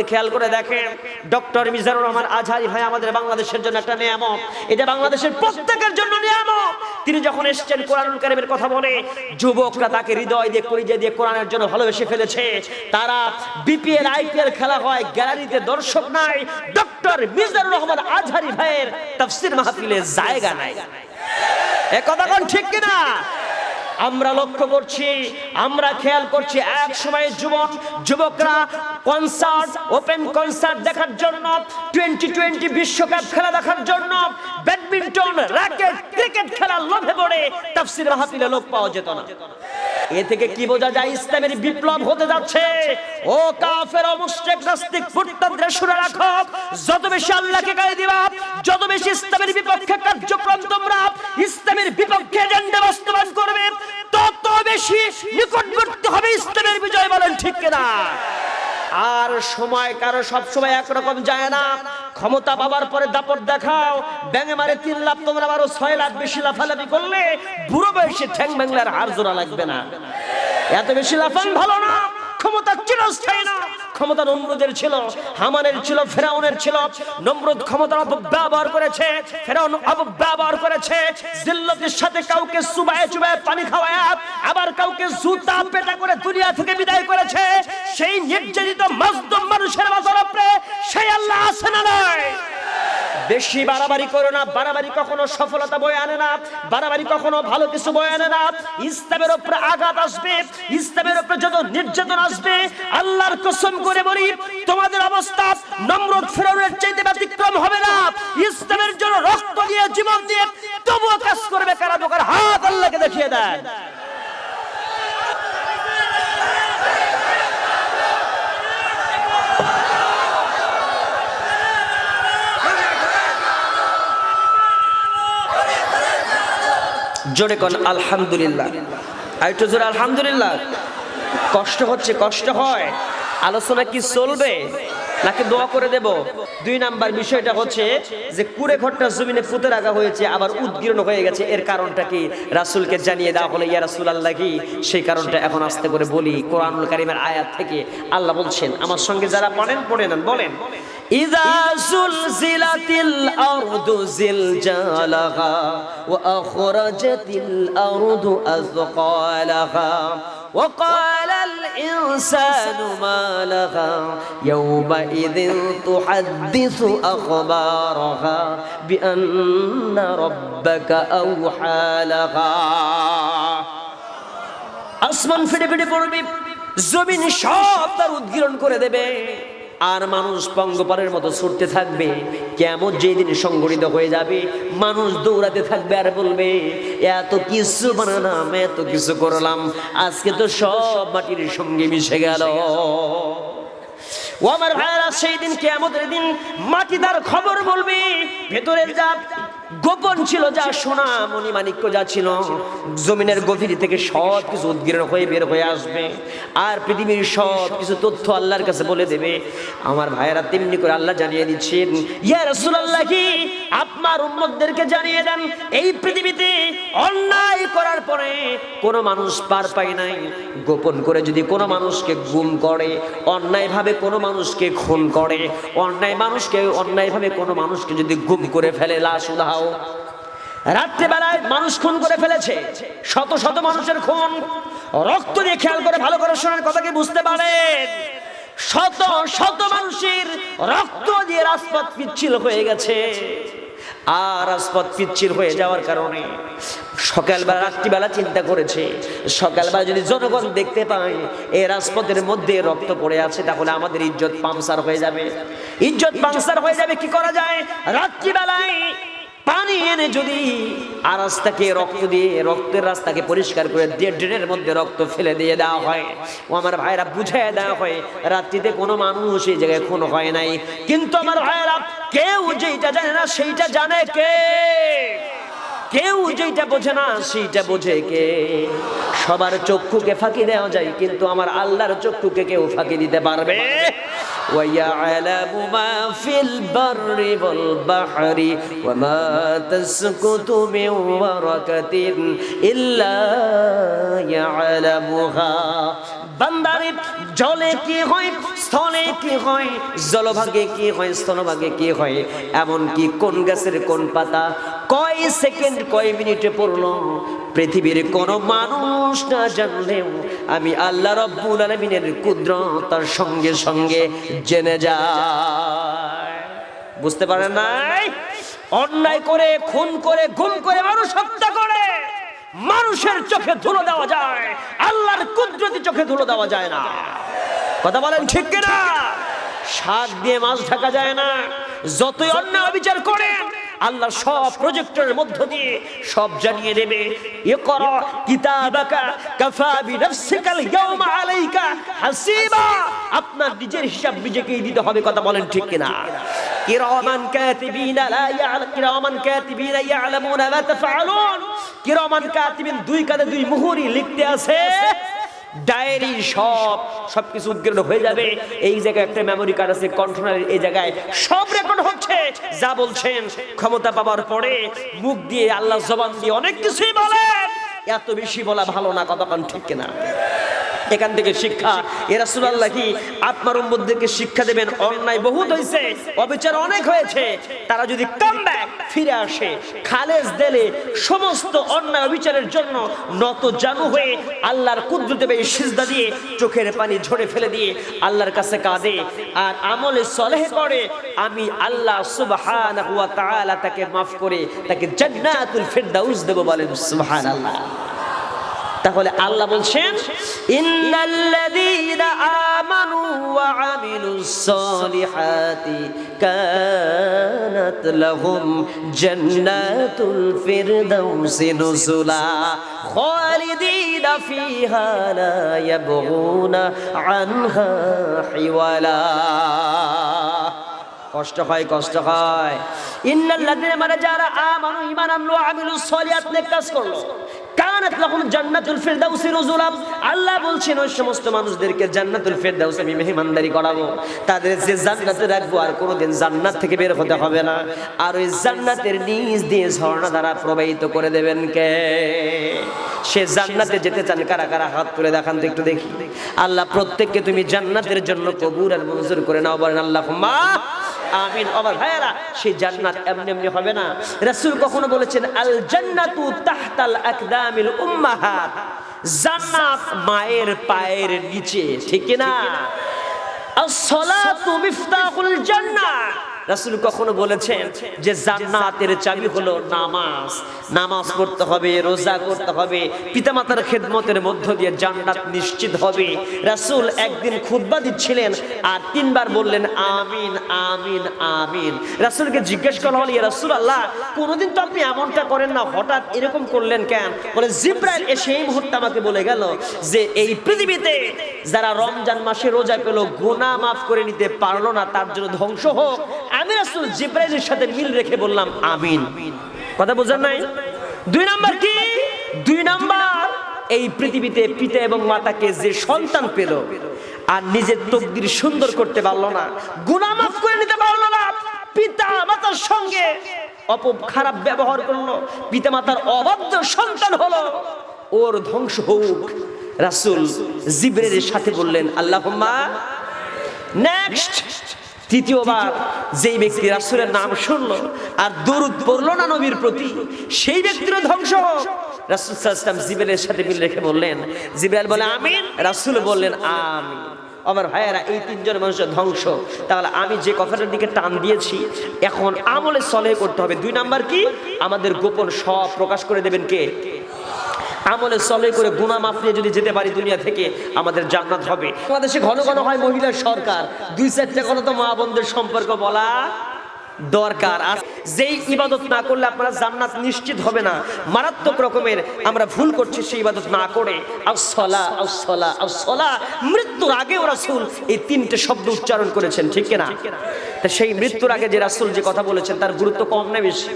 আজকে খেয়াল করে দেখেন, ডক্টর মিজানুর রহমান আজহারি ভাই আমাদের বাংলাদেশের জন্য একটা নিয়ামক। এটা বাংলাদেশের প্রত্যেকের জন্য নিয়ামক। তিনি যখন এসেছেন কোরআনুল কারিমের কথা বলে, যুবকরা তাকে হৃদয় দিয়ে, কলিজা দিয়ে কোরআনের জন্য ভালোবেসে ফেলেছে। তারা বিপিএল, আইপিএল খেলা হয়, গ্যালারিতে দর্শক নাই। ডক্টর মিজানুর রহমান আজহারি ভাইয়ের তাফসির মাহফিলে জায়গা নাই। এ কথা কোন ঠিক কিনা? আমরা লক্ষ্য করছি, আমরা খেয়াল করছি এক সময় যুবক, যুবকরা কনসার্ট ওপেন কনসার্ট দেখার জন্য টোয়েন্টি টোয়েন্টি বিশ্বকাপ খেলা দেখার জন্য ব্যাডমিন্টন র্যাকেট ক্রিকেট খেলার লোভে পড়ে, তাফসির মাহফিলে লোক পাওয়া যেত না। এ থেকে কি বোঝা যায়, ইসলামের বিপ্লব হতে যাচ্ছে। ও কাফের অমুষ্টেক নাস্তিক ফুটতান্ত্রে শুনে রাখো। যত বেশি আল্লাহকে গায়ে দিবা, যত বেশি ইসলামের বিপক্ষে কার্যক্রম তোমরা, ইসলামের বিপক্ষে এজেন্ডা তত বেশি নিকটবর্তী হবে ইসলামের বিজয় বলেন ঠিক কিনা? আর সময় কারও সবসময় একরকম যায় না। ক্ষমতা পাবার পরে দাপট দেখাও। ব্যাঙে মারে তিন লাখ তোমরা আরও ছয় লাখ বেশি লাফালাফি করলে বুড়ো বয়সে ঠ্যাং ব্যাংলার হার জোড়া লাগবে না। এত বেশি লাফান ভালো না, ক্ষমতা চিরস্থায়ী না। ক্ষমতা নমরুদের ছিল, হামানের ছিল, ফেরাউনের ছিল। নমরুদ ক্ষমতা অপব্যবহার করেছে, ফেরাউন অপব্যবহার করেছে। জিল্লতের সাথে কাউকে সুবায়ে চুবায়ে পানি খাওয়ায়, আবার কাউকে জুতা পেটা করে দুনিয়া থেকে বিদায় করেছে। সেই নির্যাতিত মজদুম মানুষের উপরে সেই আল্লাহ আছে না নয় বেশি বাড়াবাড়ি করো না, বাড়াবাড়ি কখনো সফলতা বয়ে আনে না, বাড়াবাড়ি কখনো ভালো কিছু বয়ে আনে না। ইসলামের উপরে আঘাত আসবে, ইসলামের উপরে যত নির্যাতন আসবে, আল্লাহর কসম করে বলি, তোমাদের অবস্থা নম্রত ফেরাউনের চাইতে ব্যতিক্রম হবে না। ইসলামের জন্য রক্ত দিয়ে, জীবন দিয়ে তবুও কাজ করবে কারা দোকান হাত আল্লাহকে দেখিয়ে দেয়। জোরে কন আলহামদুলিল্লাহ। আর একটু জোরে আলহামদুলিল্লাহ। কষ্ট হচ্ছে কষ্ট হয়। আলোচনা কি চলবে? নাকি দোয়া করে দেব দুই নাম্বার বিষয়টা হচ্ছে যে কুড়ে ঘরটা জমিনে পুঁতে রাখা হয়েছে আবার উদ্গীর্ণ হয়ে গেছে এর কারণটা কি রাসূলকে জানিয়ে দেওয়া হলো ইয়া রাসূল আল্লাহ কি সেই কারণটা এখন আস্তে করে বলি কোরআনুল কারিমের আয়াত থেকে আল্লাহ বলছেন আমার সঙ্গে যারা পড়েন পড়ে নেন বলেন إذا زلزلت الأرض زلزالها وأخرجت الأرض أثقالها وقال الإنسان ما لها يومئذ تحدث أخبارها بأن ربك أوحى لها আসমান ফেটে ফেটে পড়বে জমিন সব তার উদ্গীরণ করে দেবে আর মানুষ পঙ্গপালের মতো ছুটতে থাকবে, কেমন যেদিন সংগঠিত হয়ে যাবে, মানুষ দৌড়াতে থাকবে আর বলবে, এত কিছু বানালাম, এত কিছু করলাম, আজকে তো সব মাটির সঙ্গে মিশে গেল। ও আমার সেই দিন কেমন দিন মাটিদার খবর বলবে, ভেতরে যা গোপন ছিল যা সোনা মণি মানিক্য যা ছিল, জমিনের গভীর থেকে সব কিছু উদ্গীর্ণ হয়ে বের হয়ে আসবে। আর পৃথিবীর সব কিছু তথ্য আল্লাহর কাছে বলে দেবে। আমার ভাইয়েরা তেমনি করে আল্লাহ জানিয়ে দিচ্ছেন, ইয়া রাসূলুল্লাহ কি আপনার উম্মতদেরকে জানিয়ে দেন, এই পৃথিবীতে অন্যায় করার পরে কোনো মানুষ পার পায় নাই। গোপন করে যদি কোনো মানুষকে গুম করে, অন্যায়ভাবে কোনো মানুষকে খুন করে, অন্যায় মানুষকে, অন্যায়ভাবে কোনো মানুষকে যদি গুম করে ফেলে লাশ উদাহ রাত্রেবেলায় মানুষ খুন করে ফেলেছে, শত শত মানুষের খুন। রক্ত দিয়ে খেয়াল করে, ভালো করে শোনার কথা কি বুঝতে পারেন? শত শত মানুষের রক্ত দিয়ে রাজপথ পিচ্ছিল হয়ে গেছে। আর রাজপথ পিচ্ছিল হয়ে যাওয়ার কারণে সকালবেলা, রাত্রিবেলা চিন্তা করেছে। সকালবেলা যদি জনগণ দেখতে পায় এই রাজপথের মধ্যে রক্ত পড়ে আছে, তাহলে আমাদের ইজ্জত পামসার হয়ে যাবে। ইজ্জত পামসার হয়ে যাবে, কি করা যায়? রাত্রিবেলায় পানি এনে যদি আর রাস্তাকে রক্ত দিয়ে, রক্তের রাস্তাকে পরিষ্কার করে দিয়ে ড্রেনের মধ্যে রক্ত ফেলে দিয়ে দেওয়া হয়। ও আমার ভাইরা বুঝাই দেওয়া হয়, রাত্রিতে কোনো মানুষ এই জায়গায় খুন হয় নাই। কিন্তু আমার ভাইরা, কেউ যেইটা জানে না সেইটা জানে কে? কেউ যেটা বোঝে না সেইটা বোঝে কে? সবার চক্ষুকে ফাঁকি দেওয়া যায়, কিন্তু আমার আল্লাহর চক্ষুকে কেউ ফাঁকি দিতে পারবে ويعلم ما في البر والبحر وما تسقط من ورقة إلا يعلمها বান্দারে জলে কি হয় স্থলে কি হয় জলভাগে কি হয় স্থলভাগে কি হয় এমন কি কোন গাছের কোন পাতা কয় সেকেন্ড কয় মিনিটে পড়ল। পৃথিবীর কোন মানুষ না জানলেও আমি আল্লাহ রব্বুল আলমিনের কুদ্রতার সঙ্গে সঙ্গে জেনে যায় বুঝতে পারেন নাই? অন্যায় করে, খুন করে, গুম করে মানুষ হত্যা করে। মানুষের চোখে ধুলো দেওয়া যায়, আল্লাহর কুদরতি চোখে ধুলো দেওয়া যায় না। কথা বলেন ঠিক কিনা? শাক দিয়ে মাছ ঢাকা যায় না। যতই অন্যায় অবিচার করেন আল্লাহ সব প্রজেক্টরের মধ্য দিয়ে সব জানিয়ে দেবে। কর কিতাবাকা কাফা বিনফসিকাল ইয়াউমা আলাইকা হাসিবা। আপনার নিজের হিসাব নিজেকেই দিতে হবে, কথা বলেন ঠিক কিনা। কিরামান কাতিবিনা লা ইয়াল, কিরামান কাতিবিনা ইয়ালামুনা মা তাফআলুন। কিরামান কাতিবিন দুই কাঁধে দুই মুহুরি লিখতে আছে ডায়েরি সব, সবকিছু উদ্গীর্ণ হয়ে যাবে। এই জায়গায় একটা মেমোরি কার্ড আছে কন্ট্রোলারের এই জায়গায় সব রেকর্ড হচ্ছে। যা বলছেন, ক্ষমতা পাওয়ার পরে মুখ দিয়ে আল্লাহ জবান দিয়ে অনেক কিছুই বলেন। এত বেশি বলা ভালো না, কতক্ষণ ঠিক কিনা? এখান থেকে শিক্ষা। এরা সুরাল্লাহ কি আপনার উম্মদেরকে শিক্ষা দেবেন? অন্যায় বহুত হয়েছে অবিচার অনেক হয়েছে। তারা যদি কাম ফিরে আসে। খালেজ দেলে সমস্ত অন্যায় অবিচারের জন্য নত জানু হয়ে আল্লাহর কুদ্রুতে এই সিজদা দিয়ে চোখের পানি ঝরে ফেলে দিয়ে আল্লাহর কাছে কাঁদে। আর আমলে সলেহ করে আমি আল্লাহ সুবহান তাকে মাফ করে তাকে জান্নাতুল ফিরদাউস দেবো বলেন সুবহানাল্লাহ। তাহলে আল্লাহ বলছেন, ইন্নাল্লাযীনা আমানু ওয়া আমিলুস সালিহাতি কানাত লাহুম জান্নাতুল ফিরদাউসি নুজুলা খালিদিনা ফিহা লা ইয়াবগুনা আনহা হিওয়ালা। কষ্ট হয় কষ্ট হয়। ইন্নাল্লাযীনা মানে যারা আমানু, ঈমান আনলো, আমিলুস সলিহাত নেক কাজ করল। কানাত জান্নাতুল আল্লাহ বলছেন, ওই সমস্ত মানুষদেরকে জান্নাতুল ফিরদাউস আমি মেহমানদারি করাবো। তাদের যে জান্নাতে রাখব আর কোনোদিন জান্নাত থেকে বের হতে হবে না। আর ওই জান্নাতের নিচ দিয়ে ঝর্ণা দ্বারা প্রবাহিত করে দেবেন কে? সে জান্নাতে যেতে চান, কারা কারা? হাত তুলে দেখান তো একটু দেখি। আল্লাহ, প্রত্যেককে তুমি জান্নাতের জন্য কবুল আর মঞ্জুর করে নাও। বলেন আল্লাহ মা আমিন। আমার ভাইয়ারা সেই জান্নাত এমনি এমনি হবে না। রাসূল কখনো বলেছেন আল জান্নাতু তাহতাল আকদামিল উম্মাহাত জান্নাত মায়ের পায়ের নিচে ঠিক না আস সালাতু মিফতাহুল জান্নাহ রাসূল কখনো বলেছেন যে জান্নাতের চাবি হলো নামাজ। নামাজ পড়তে হবে, রোজা করতে হবে, পিতামাতার খেদমতের মধ্য দিয়ে জান্নাত নিশ্চিত হবে। রাসূল একদিন খুতবা দিচ্ছিলেন আর তিনবার বললেন, আমিন আমিন আমিন। রাসূলকে জিজ্ঞেস করা হলো, ইয়া রাসূলুল্লাহ, কোনোদিন তো আপনি এমনটা করেন না? হঠাৎ এরকম করলেন কেন? বলে, জিব্রাইল এসে এই মুহূর্তে আমাকে বলে গেল যে, এই পৃথিবীতে যারা রমজান মাসে রোজা পেল, গুনাহ মাফ করে নিতে পারল না, তার জন্য ধ্বংস হোক রাসূল জিব্রাইলের সাথে মিল রেখে বললাম, আমিন। কথা বোঝেন নাই? দুই নাম্বার কি? দুই নাম্বার, এই পৃথিবীতে পিতা এবং মাতাকে যে সন্তান পেল, আর নিজের তকদির সুন্দর করতে পারল না, গুনাহ মাফ করে নিতে পারল না, পিতা মাতার সঙ্গে অপ খারাপ ব্যবহার করল, পিতা মাতার অবাধ্য সন্তান হলো, ওর ধ্বংস হোক। রাসূল জিব্রাইলের সাথে বললেন, আল্লাহুম্মা নেক্সট তৃতীয়বার যেই ব্যক্তি রাসূলের নাম শুনলো আর দরুদ পড়ল না নবীর প্রতি, সেই ব্যক্তির ধ্বংস হোক। রাসূল আলাইহি জিবরাইলের সাথে মিল রেখে বললেন জিবেল বলে, আমিন। রাসূল বললেন, আমিন। আমার ভাইয়েরা, এই তিনজন মানুষের ধ্বংস। তাহলে আমি যে কথাটার দিকে টান দিয়েছি, এখন আমলে সলহে করতে হবে। দুই নাম্বার কি? আমাদের গোপন সব প্রকাশ করে দেবেন কে? আমলে চলে করে গুণা মাফ নিয়ে যদি যেতে পারি দুনিয়া থেকে, আমাদের জান্নাত হবে। বাংলাদেশে ঘন ঘন হয় মহিলার সরকার। দুই চারটে কথা তো মা বোনদের সম্পর্ক বলা দরকার। আর যেই ইবাদত না করলে আপনারা জান্নাত নিশ্চিত হবে না। মারাত্মক রকমের আমরা ভুল করছি সেই ইবাদত না করে। আসলা আসলা আসলা মৃত্যুর আগেও রাসূল এই তিনটে শব্দ উচ্চারণ করেছেন, ঠিক না তা সেই মৃত্যুর আগে যে রাসূল যে কথা বলেছেন, তার গুরুত্ব কম না বেশি?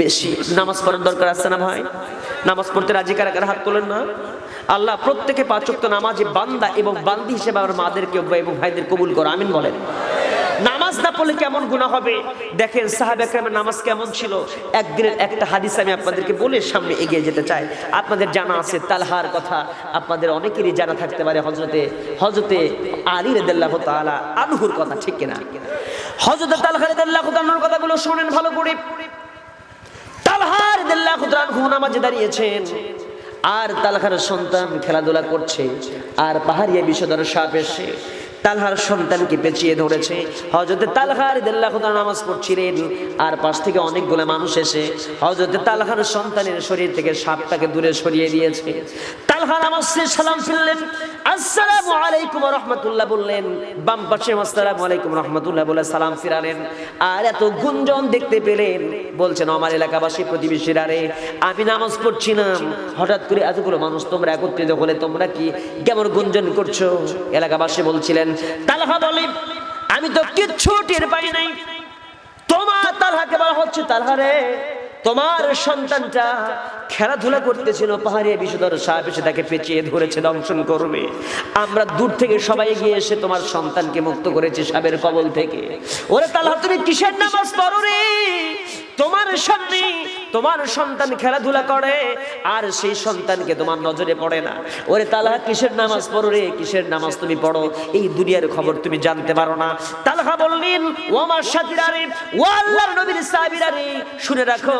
বেশি। নামাজ পড়ার দরকার আছে না ভাই? নামাজ পড়তে রাজি কারা কারা? হাত তোলেন না? আল্লাহ প্রত্যেকে পাঁচক্ত নামাজে বান্দা এবং বান্দি হিসেবে আমার মাদেরকে এবং ভাইদের কবুল করো। আমিন বলেন। নামাজ না পড়লে কেমন গুণা হবে? দেখেন সাহাব একরামের নামাজ কেমন ছিল? একদিনের একটা হাদিস আমি আপনাদেরকে বলে সামনে এগিয়ে যেতে চাই। আপনাদের জানা আছে তালহার কথা। আপনাদের অনেকেরই জানা থাকতে পারে হজরতে হজরতে আলী রেদাল্লাহ তাআলা আনহুর কথা, ঠিক কিনা? হজরতে তালহা রেদাল্লাহ তাআলার কথাগুলো শোনেন ভালো করে। তালহার রেদাল্লাহ খুনা মাঝে দাঁড়িয়েছেন। আর তালহার সন্তান খেলাধুলা করছে, আর পাহাড়িয়া বিষধর সাপ এসে তালহার সন্তানকে পেঁচিয়ে ধরেছে। হজরতে তালহার দেল্লাহ নামাজ পড়ছিলেন, আর পাশ থেকে অনেকগুলো মানুষ এসে হজরতে তালহার সন্তানের শরীর থেকে সাপটাকে দূরে সরিয়ে দিয়েছে। তালহা নামাজ সালাম ফিরলেন আসসালামু আলাইকুম রহমতুল্লাহ বললেন। বাম পাশে আসসালামু আলাইকুম রহমতুল্লাহ বলে সালাম ফিরালেন। আর এত গুঞ্জন দেখতে পেলেন, বলছেন, আমার এলাকাবাসী, প্রতিবেশীরা রে, আমি নামাজ পড়ছিলাম হঠাৎ করে এতগুলো মানুষ তোমরা একত্রিত হলে তোমরা কি কেমন গুঞ্জন করছ? এলাকাবাসী বলছিলেন তালহা বলে, আমি তো কিচ্ছু টের পাই নাই। তোমার তালহাকে বলা হচ্ছে তালহারে তোমার সন্তানটা খেলাধুলা করতেছিল পাহাড়িয়া বিষধর সাহেব এসে তাকে পেঁচিয়ে ধরেছে, দংশন করবে। আমরা দূর থেকে সবাই গিয়ে এসে তোমার সন্তানকে মুক্ত করেছি সাবের কবল থেকে। ওরে তালহা, তুমি কিসের নামাজ পড়ো রে? তোমার সামনে তোমার সন্তান খেলাধুলা করে, আর সেই সন্তানকে তোমার নজরে পড়ে না। ওরে তালহা, কিসের নামাজ পড়ো রে? কিসের নামাজ তুমি পড়ো? এই দুনিয়ার খবর তুমি জানতে পারো না। তালহা বললেন, ও আমার সাথীরা রে ও আল্লাহর নবীর সাহাবীরা রে শুনে রাখো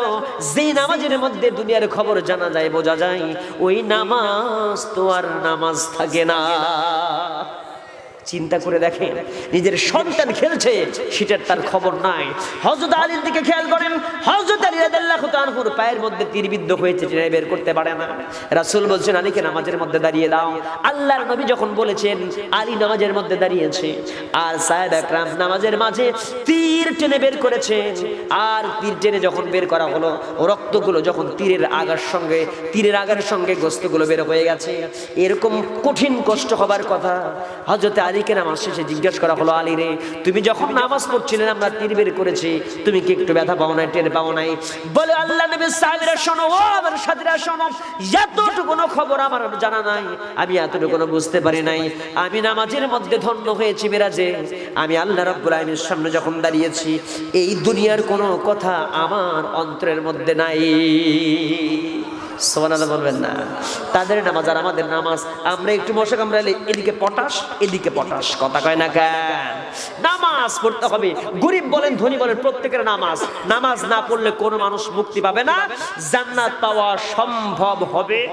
যে নামাজের মধ্যে দুনিয়ার খবর জানা যায়, বোঝা যায়, ওই নামাজ তো আর নামাজ থাকে না। চিন্তা করে দেখেন নিজের সন্তান খেলছে, সেটার তার খবর নাই। হজরত আলীর দিকে খেয়াল করেন হজরত আলী তাআলার পায়ের মধ্যে তীরবিদ্ধ হয়েছে টেনে বের করতে পারে না। রাসূল বলছেন, আলীকে নামাজের মধ্যে দাঁড়িয়ে দাও। আল্লাহর নবী যখন বলেছেন, আলী নামাজের মধ্যে দাঁড়িয়েছে। আর সাহেব একরাম নামাজের মাঝে তীর টেনে বের করেছেন আর তীর টেনে যখন বের করা হলো, রক্তগুলো যখন তীরের আগার সঙ্গে, তীরের আগার সঙ্গে গোস্তগুলো বের হয়ে গেছে। এরকম কঠিন কষ্ট হবার কথা হজরত আলীকে নামাজ শেষে জিজ্ঞেস করা হলো, আলী রে, তুমি যখন নামাজ পড়ছিলেন, আমরা তীর বের করেছি, তুমি কি একটু ব্যথা পাও নাই, টের পাও নাই? বলে, আল্লাহ নবী সাহেবরা, শোনো, ও আমার সাথীরা, শোনো, এতটুকু খবর আমার জানা নাই, আমি এতটুকু বুঝতে পারি নাই। আমি নামাজের মধ্যে ধন্য হয়েছি মেরাজে। আমি আল্লাহ রাব্বুল আলামিনের সামনে যখন দাঁড়িয়েছি, এই দুনিয়ার কোনো কথা আমার অন্তরের মধ্যে নাই। সোমানাদা বলবেন না। তাদের নামাজ আর আমাদের নামাজ, আমরা একটু মশা কামড়ালে এদিকে পটাশ এদিকে পটাশ। কথা কয় না কেন? নামাজ পড়তে হবে। গরিব বলেন, ধনী বলেন, প্রত্যেকের নামাজ। নামাজ না পড়লে কোনো মানুষ মুক্তি পাবে না। জান্নাত পাওয়া সম্ভব হবে।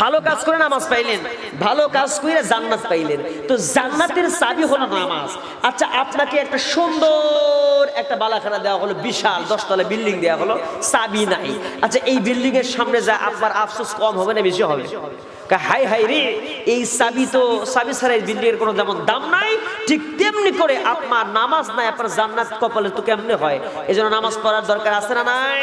ভালো কাজ করে নামাজ পাইলেন, ভালো কাজ করে জান্নাত পাইলেন। তো জান্নাতের চাবি হলো নামাজ। আচ্ছা আপনাকে একটা সুন্দর একটা বালাখানা দেওয়া হলো, বিশাল দশতলা বিল্ডিং দেওয়া হলো, চাবি নাই। আচ্ছা এই বিল্ডিং এর সামনে যা আপনার আফসোস কম হবে না বেশি হবে? হাই হাই রে, এই চাবি তো চাবি ছাড়া বিল্ডিং এর কোনো যেমন দাম নাই। ঠিক তেমনি করে আপনার নামাজ নাই, আপনার জান্নাত কপালে তো কেমনে হয়? এই নামাজ পড়ার দরকার আছে না নাই?